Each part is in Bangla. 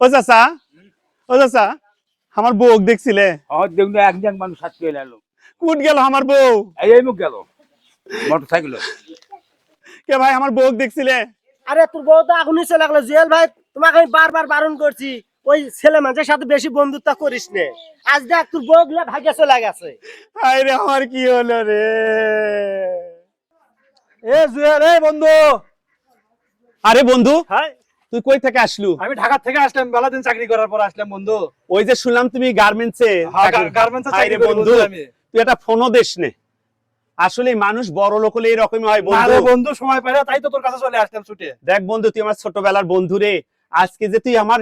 ও চাচা ও চাচা আমার বউ দেখছিলে? দেখুন একজন মানুষ সাথে চলে এলো। কুট গেল আমার বউ? এই এই মুখ গেল। মোটর সাইকেল কে ভাই আমার বউ দেখছিলে? আরে তোর বউ তো চলে গেলো। জুয়েল ভাই তোমাকে আমি বারবার বারণ করছি ওই ছেলে মানুষের সাথে বেশি বন্ধুত্ব করিস নে। আজ দেখ তোর বউ গুলা ভাগ্যে চলে গেছে। হায় রে আমার কি হলো রে? এ জুয়েল এই বন্ধু। আরে বন্ধু হাই তুই কই থেকে আসলু? আমি ঢাকা থেকে আসলাম বেলা দিন চাকরি করার পর আসলাম বন্ধু। ওই যে শুনলাম তুমি গার্মেন্টসে হ্যাঁ, গার্মেন্টসে চাকরি করি বন্ধু বন্ধু। তুই একটা ফোনও দেশ নে। আসলে মানুষ বড় লোক হলে এরকমই হয় আরে বন্ধু। বন্ধু সময় পাই তাই তো তোর কাছে চলে আসলাম ছুটে। দেখ বন্ধু তুই আমার ছোটবেলার বন্ধু রে। আজকে যে তুই আমার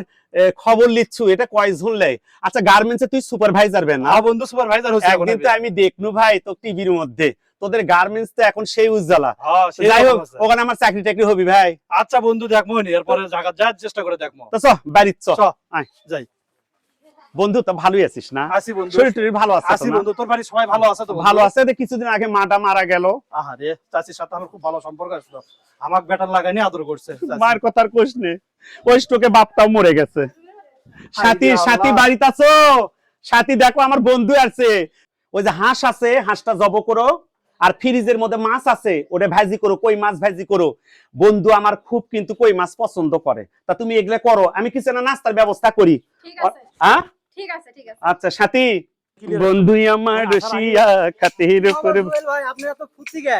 খবর লিচ্ছু এটা কয় ঝুনলে আচ্ছা গার্মেন্টসে তুই সুপারভাইজার বেন না? হ্যাঁ বন্ধু সুপারভাইজার হচ্ছে এখন একদিন তো আমি। দেখনু ভাই তো টিভির মধ্যে। তোদের গার্মেন্টস তো এখন সেই উজ্জ্বলা। হ্যাঁ, যাই হোক ওখানে আমার চাকরি টাকরি হবি ভাই। আচ্ছা বন্ধু দেখব এরপরে জায়গা যাওয়ার চেষ্টা করে দেখব তো বাড়ির চ। যাই। বন্ধু তো ভালোই আছিস না? আসি বন্ধু শরীর টরীর ভালো আছে তো বন্ধু তোর বাড়ি সবাই ভালো আছে তো ভালো আছে কিছুদিন আগে মাটা মারা গেল। আহারে চাচির সাথে আমার খুব ভালো সম্পর্ক আসলো আমাকে বেটার লাগাইনি আদর করছে চাচি। কথার কোষ নে। ওই স্টোকে বাপটাও মরে গেছে। সাথী সাথী বাড়িতে আছো? সাথী দেখো আমার বন্ধু আছে। ওই যে হাঁস আছে হাঁসটা জব করো। আর ফ্রিজের মধ্যে মাছ আছে ওটা ভাজি করো কই মাছ ভাজি করো। বন্ধু আমার খুব কিন্তু কই মাছ পছন্দ করে। তা তুমি এগুলা করো আমি কিছু না নাস্তার ব্যবস্থা করি। হ্যাঁ ঠিক আছে ঠিক আছে। আচ্ছা সাথী. বন্ধুই আমার আগে- রসিয়া খাতির করে জুয়েল ভাই আপনি এত ফুটি গে।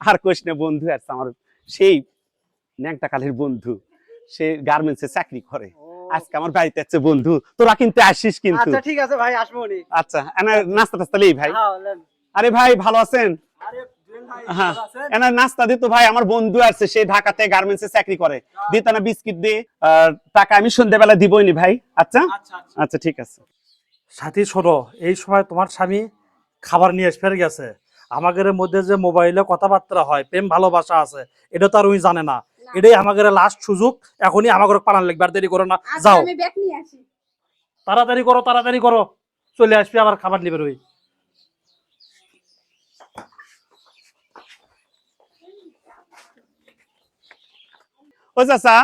আর কোশ না বন্ধু আছে আমার। সেই ন্যাংটা কালের বন্ধু সে গার্মেন্টসে চাকরি করে। আজকে আমার বাড়িতে আছে বন্ধু। তোরা কিন্তু আসিস কিন্তু। আচ্ছা ঠিক আছে ভাই আসব আচ্ছা এনা নাস্তা টাস্তা নেই ভাই? হ্যাঁ লেন। আরে ভাই ভালো আছেন? হ্যাঁ। নাস্তা দিত ভাই আমার বন্ধু আছে সে ঢাকাতে গার্মেন্টসে চাকরি করে। দিত না বিস্কিট দিয়ে টাকা আমি সন্ধ্যাবেলা দিবই নি ভাই। আচ্ছা? আচ্ছা আচ্ছা। আচ্ছা ঠিক আছে। সাথী শোনো এই সময় তোমার স্বামী খাবার নিয়ে এসে ফের গেছে। আমাদের মধ্যে যে মোবাইলে কথাবার্তা হয় প্রেম ভালোবাসা আছে এটা তো আর উনি জানে না। এটাই আমাদের লাস্ট সুযোগ এখনই আমাদের পালান লাগবে। আর দেরি করো না। আচ্ছা যাও। আমি ব্যাগ নিয়ে আসি। তাড়াতাড়ি করো তাড়াতাড়ি করো। চলে আসবি আবার খাবার নিবে রই। ও চাচা?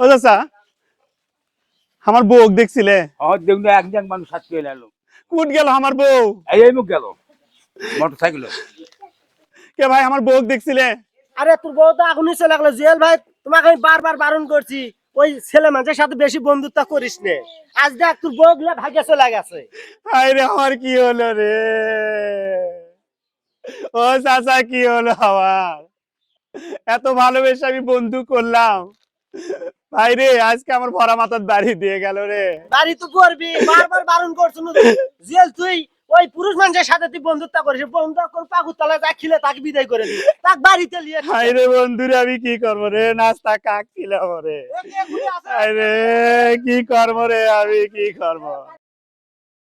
ও চাচা? আমার বউ দেখছিলে? দেখুন একজন মানুষ এলো কুট গেল আমার বউ। এই মুখ গেল। মোটর সাইকেল কে ভাই আমার বউ দেখছিলে? আরে তোর বউ তো চলে গেলো। জুয়েল ভাই তোমাকে আমি বারবার বারণ করছি। ওই ছেলে মানুষের সাথে বেশি বন্ধুত্ব করিস নে। আজ দেখ তোর বউ গুলা ভাগ্যে চলে গেছে। হায় রে আমার কি হলো রে? ও চাচা কি হলো আমার? এত ভালোবেসে আমি বন্ধু করলাম। ভাই রে আজকে আমার ভরা মাথার দাড়ি দিয়ে গেল রে। বাড়ি তো করবি বারবার বারণ করছ না জুয়েল তুই ওই পুরুষ মানুষের সাথে তুই বন্ধুত্ব করিস বন্ধুত্ব করে পাকুর তলায় যা খিলে তাকে বিদায় করে দিই তাক বাড়িতে নিয়ে হাই রে বন্ধুরে আমি কি করব রে? নাস্তা কাক খিলাম রে? হায় রে কি করব রে? আমি কি করব?